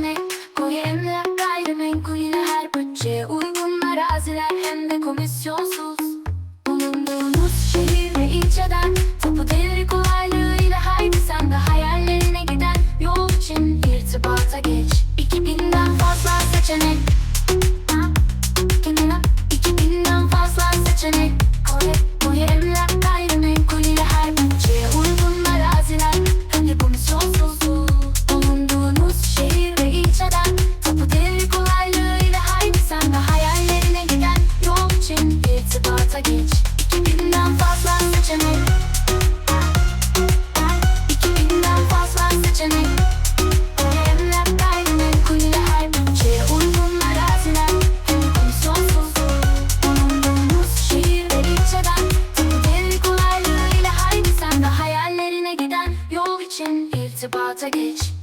düzene Koy emlak gayrimenkul ile her bütçeye uygun araziler hem de komisyonsuz. Bulunduğunuz şehir ve ilçeden Tapu devri kolaylığıyla haydi sen de hayallerine giden Yol için irtibata geç. 2000'den fazla seçenek. seçenek. Önemler gayrına kuyuya her bütçeye uygun araziler Hem de şehir ve ilçeden kolaylığıyla haydi sen de hayallerine giden Yol için irtibata geç.